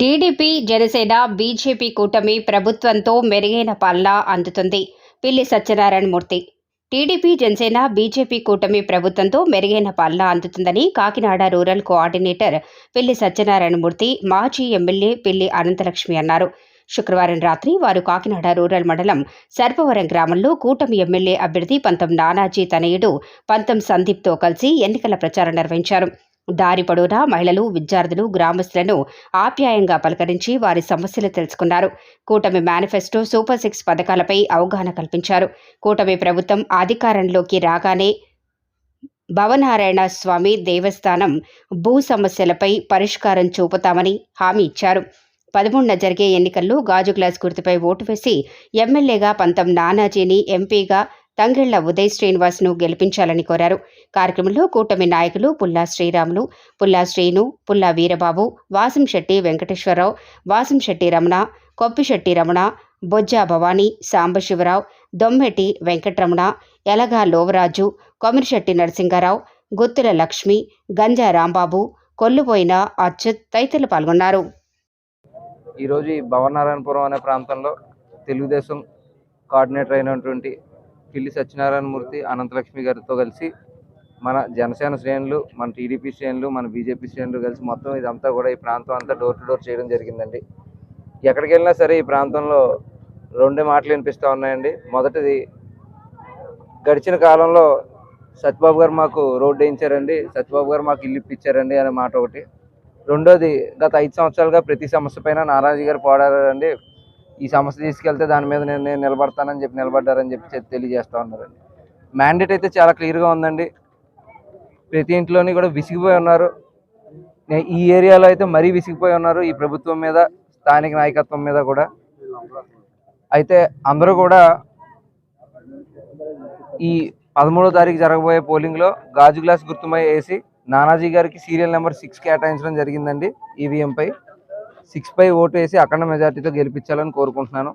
TDP Janasena BJP కూటమి ప్రభుత్వంతో మెరుగైన పాలన అందుతుంది. పిల్లి సత్యనారాయణ మూర్తి. టీడీపీ జనసేన బీజేపీ కూటమి ప్రభుత్వంతో మెరుగైన పాలన అందుతుందని కాకినాడ రూరల్ కోఆర్డినేటర్ పిల్లి సత్యనారాయణమూర్తి మాజీ ఎమ్మెల్యే పిల్లి అనంతలక్ష్మి అన్నారు. శుక్రవారం రాత్రి వారు కాకినాడ రూరల్ మండలం సర్పవరం గ్రామంలో కూటమి ఎమ్మెల్యే అభ్యర్థి పంతం నానాజీ తనయుడు పంతం సందీప్తో కలిసి ఎన్నికల ప్రచారం నిర్వహించారు. దారి పొడవునా మహిళలు విద్యార్థులు గ్రామస్తులను ఆప్యాయంగా పలకరించి వారి సమస్యలు తెలుసుకున్నారు. కూటమి మేనిఫెస్టో సూపర్ సిక్స్ పథకాలపై అవగాహన కల్పించారు. కూటమి ప్రభుత్వం అధికారంలోకి రాగానే భవనారాయణ స్వామి దేవస్థానం భూ సమస్యలపై పరిష్కారం చూపుతామని హామీ ఇచ్చారు. పదమూడున జరిగే ఎన్నికల్లో గాజు గ్లాస్ గుర్తుపై ఓటు వేసి ఎమ్మెల్యేగా పంతం నానాజీని ఎంపీగా తంగెళ్ళ ఉదయ్ శ్రీనివాస్ను గెలిపించాలని కోరారు. కార్యక్రమంలో కూటమి నాయకులు పుల్లా శ్రీరాములు పుల్లా శ్రీను పుల్లా వీరబాబు వాసంశెట్టి వెంకటేశ్వరరావు వాసంశెట్టి రమణ కొప్పిశెట్టి రమణ బొజ్జా భవానీ సాంబశివరావు దొమ్మెటి వెంకటరమణ ఎలగా లోవరాజు కొమిరిశెట్టి నరసింగారావు గుత్తుల లక్ష్మి గంజా రాంబాబు కొల్లుపోయిన అచ్యుత్ తదితరులు పాల్గొన్నారు. ఈరోజు ఈ భవనారాయణపురం అనే ప్రాంతంలో తెలుగుదేశం కోఆర్డినేటర్ అయినటువంటి పిల్లి సత్యనారాయణమూర్తి అనంతలక్ష్మి గారితో కలిసి మన జనసేన శ్రేణులు మన టీడీపీ శ్రేణులు మన బీజేపీ శ్రేణులు కలిసి మొత్తం ఇదంతా కూడా ఈ ప్రాంతం అంతా డోర్ టు డోర్ చేయడం జరిగిందండి. ఎక్కడికి వెళ్ళినా సరే ఈ ప్రాంతంలో రెండే మాటలు వినిపిస్తూ ఉన్నాయండి. మొదటిది గడిచిన కాలంలో సత్యబాబు గారు మాకు రోడ్డు వేయించారండి. సత్యబాబు గారు మాకు ఇల్లు ఇప్పించారండి అనే మాట ఒకటి. రెండోది గత ఐదు సంవత్సరాలుగా ప్రతి సమస్య పైన నారాజీ గారు పోడారండి ఈ సమస్య తీసుకెళ్తే దాని మీద నేను నేను నిలబడతానని చెప్పి నిలబడ్డారని చెప్పి చెప్ తెలియజేస్తా ఉన్నారండి. మ్యాండేట్ అయితే చాలా క్లియర్గా ఉందండి. ప్రతి ఇంట్లోని కూడా విసిగిపోయి ఉన్నారు. నే- ఈ ఏరియాలో అయితే మరీ విసిగిపోయి ఉన్నారు ఈ ప్రభుత్వం మీద స్థానిక నాయకత్వం మీద కూడా. అయితే అందరూ కూడా ఈ పదమూడో తారీఖు జరగబోయే పోలింగ్లో గాజు గ్లాస్ గుర్తుమై వేసి నానాజీ గారికి సీరియల్ నెంబర్ సిక్స్ కేటాయించడం జరిగిందండి ఈవీఎంపై సిక్స్ పై ఓటు వేసి అఖండ మెజార్టీతో గెలిపించాలని కోరుకుంటున్నాను.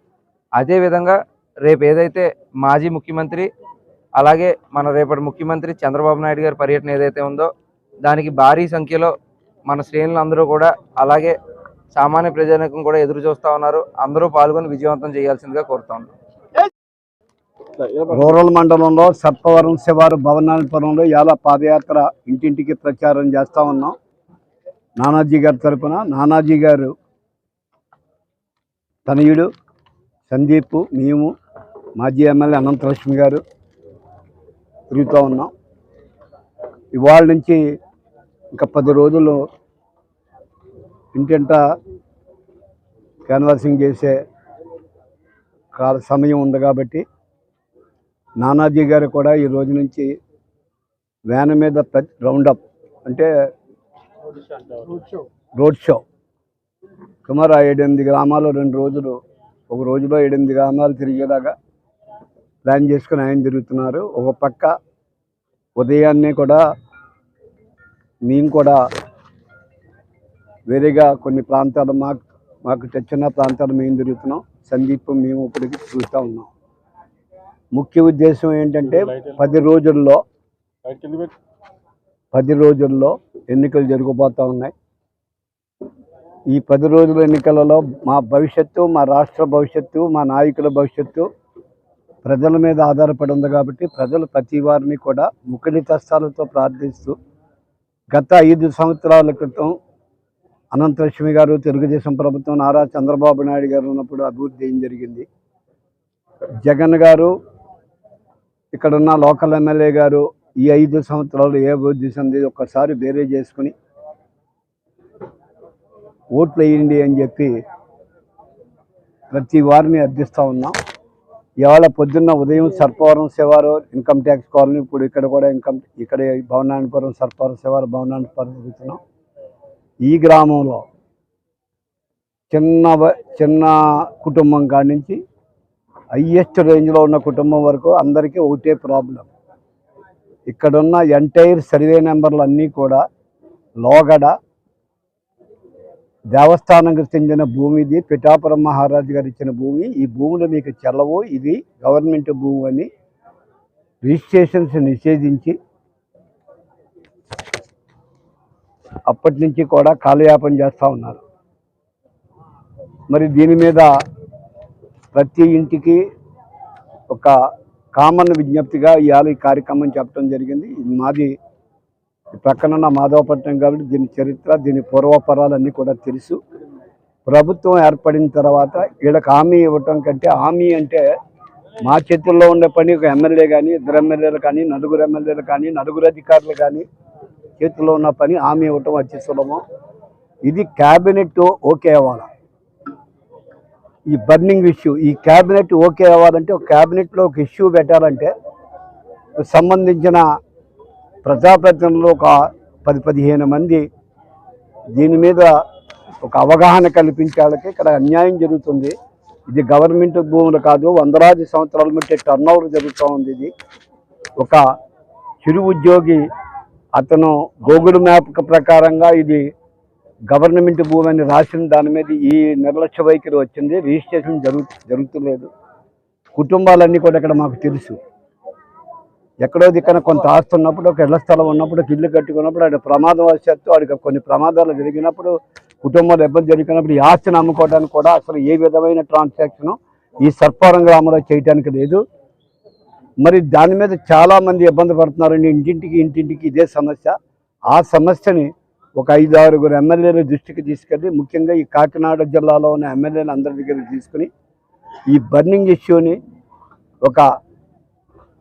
అదేవిధంగా రేపు ఏదైతే మాజీ ముఖ్యమంత్రి అలాగే మన రేపటి ముఖ్యమంత్రి చంద్రబాబు నాయుడు గారి పర్యటన ఏదైతే ఉందో దానికి భారీ సంఖ్యలో మన శ్రేణులు అందరూ కూడా అలాగే సామాన్య ప్రజానికం కూడా ఎదురు చూస్తూ ఉన్నారు. అందరూ పాల్గొని విజయవంతం చేయాల్సిందిగా కోరుతా ఉన్నాను. రూరల్ మండలంలో సర్పవరం శివారు భవనాలపురంలో ఇవాళ పాదయాత్ర ఇంటింటికి ప్రచారం చేస్తూ ఉన్నాం. నానాజీ గారి తరపున నానాజీ గారు తనయుడు సందీప్ మేము మాజీ ఎమ్మెల్యే అనంతలక్ష్మి గారు తిరుగుతూ ఉన్నాం. ఇవాళ నుంచి ఇంకా పది రోజులు ఇంటింట క్యాన్వాసింగ్ చేసే కాల సమయం ఉంది కాబట్టి నానాజీ గారు కూడా ఈ రోజు నుంచి వ్యాన్ మీద రౌండప్ అంటే రోడ్ షో. సుమారు ఆ ఏడెనిమిది గ్రామాలు రెండు రోజులు ఒక రోజులో ఏడెనిమిది గ్రామాలు తిరిగేలాగా ప్లాన్ చేసుకుని ఆయన తిరుగుతున్నారు. ఒక పక్క ఉదయాన్నే కూడా మేము కూడా వేరేగా కొన్ని ప్రాంతాలు మాకు మాకు తెచ్చిన ప్రాంతాలు మేము తిరుగుతున్నాం. సందీప్ మేము ఇప్పటికి తిరుగుతూ ఉన్నాం. ముఖ్య ఉద్దేశం ఏంటంటే పది రోజుల్లో పది రోజుల్లో ఎన్నికలు జరగబోతూ ఉన్నాయి. ఈ పది రోజుల ఎన్నికలలో మా భవిష్యత్తు మా రాష్ట్ర భవిష్యత్తు మా నాయకుల భవిష్యత్తు ప్రజల మీద ఆధారపడి ఉంది కాబట్టి ప్రజలు ప్రతి వారిని కూడా ముఖడి కష్టాలతో ప్రార్థిస్తూ గత ఐదు సంవత్సరాల క్రితం అనంతలక్ష్మి గారు తెలుగుదేశం ప్రభుత్వం నారా చంద్రబాబు నాయుడు గారు ఉన్నప్పుడు అభివృద్ధి ఏం జరిగింది? జగన్ గారు ఇక్కడున్న లోకల్ ఎమ్మెల్యే గారు ఈ ఐదు సంవత్సరాలు ఏ అభివృద్ధి చెంది? ఒక్కసారి బేరే చేసుకుని ఓట్లు వేయండి అని చెప్పి ప్రతి వారిని అర్థిస్తూ ఉన్నాం. ఇవాళ పొద్దున్న ఉదయం సర్పవరం శివారు ఇన్కమ్ ట్యాక్స్ కాలనీ ఇప్పుడు ఇక్కడ కూడా ఇన్కమ్ ఇక్కడ భవనానిపురం సర్పవరం శివారు భవనానిపురం తిరుగుతున్నాం ఈ గ్రామంలో చిన్న చిన్న కుటుంబం కాడి నుంచి హయ్యెస్ట్ రేంజ్లో ఉన్న కుటుంబం వరకు అందరికీ ఒకటే ప్రాబ్లం. ఇక్కడున్న ఎంటైర్ సర్వే నెంబర్లు అన్నీ కూడా లోగడ దేవస్థానంకి చెందిన భూమి ఇది. పిఠాపురం మహారాజు గారు ఇచ్చిన భూమి. ఈ భూములు మీకు చెల్లవు ఇది గవర్నమెంట్ భూమి అని రిజిస్ట్రేషన్స్ నిషేధించి అప్పటి నుంచి కూడా కాలయాపన చేస్తూ ఉన్నారు. మరి దీని మీద ప్రతి ఇంటికి ఒక కామన్ విజ్ఞప్తిగా ఇవాళ ఈ కార్యక్రమం చెప్పడం జరిగింది. ఇది మాది పక్కనున్న మాధవపట్నం కాబట్టి దీని చరిత్ర దీని పూర్వపరాలన్నీ కూడా తెలుసు. ప్రభుత్వం ఏర్పడిన తర్వాత వీళ్ళకి హామీ ఇవ్వటం కంటే హామీ అంటే మా చేతుల్లో ఉండే పని ఒక ఎమ్మెల్యే కానీ ఇద్దరు ఎమ్మెల్యేలు కానీ నలుగురు ఎమ్మెల్యేలు కానీ నలుగురు అధికారులు కానీ చేతుల్లో ఉన్న పని హామీ ఇవ్వటం అతి సులభం. ఇది క్యాబినెట్ ఓకే అవ్వాలి? ఈ బర్నింగ్ ఇష్యూ ఈ క్యాబినెట్ ఓకే అవ్వాలంటే ఒక క్యాబినెట్లో ఒక ఇష్యూ పెట్టాలంటే సంబంధించిన ప్రజాప్రతినిధులు ఒక పది పదిహేను మంది దీని మీద ఒక అవగాహన కల్పించాలకి ఇక్కడ అన్యాయం జరుగుతుంది. ఇది గవర్నమెంట్ భూములు కాదు వందలాది సంవత్సరాల మధ్య టర్న్ ఓవర్ జరుగుతూ ఉంది ఇది. ఒక చిరు ఉద్యోగి అతను గూగుల్ మ్యాప్ ప్రకారంగా ఇది గవర్నమెంట్ భూమి అని రాసిన దాని మీద ఈ నిర్లక్ష్య వైఖరి వచ్చింది. రిజిస్ట్రేషన్ జరుగు జరుగుతులేదు. కుటుంబాలన్నీ కూడా ఇక్కడ మాకు తెలుసు. ఎక్కడో దిక్కన కొంత ఆస్తి ఉన్నప్పుడు ఒక ఇళ్ళ స్థలం ఉన్నప్పుడు ఒక ఇల్లు కట్టుకున్నప్పుడు ఆయన ప్రమాదం వచ్చేస్తూ ఆడికి కొన్ని ప్రమాదాలు జరిగినప్పుడు కుటుంబంలో ఇబ్బంది జరిగినప్పుడు ఈ ఆస్తిని అమ్ముకోవడానికి కూడా అసలు ఏ విధమైన ట్రాన్సాక్షన్ ఈ సర్పారం గ్రామంలో చేయడానికి లేదు. మరి దాని మీద చాలామంది ఇబ్బంది పడుతున్నారండి. ఇంటింటికి ఇంటింటికి ఇదే సమస్య. ఆ సమస్యని ఒక ఐదు ఆరుగురు ఎమ్మెల్యేల దృష్టికి తీసుకెళ్ళి ముఖ్యంగా ఈ కాకినాడ జిల్లాలో ఉన్న ఎమ్మెల్యేలు అందరి దగ్గరికి తీసుకుని ఈ బర్నింగ్ ఇష్యూని ఒక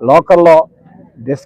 లోకల్లో this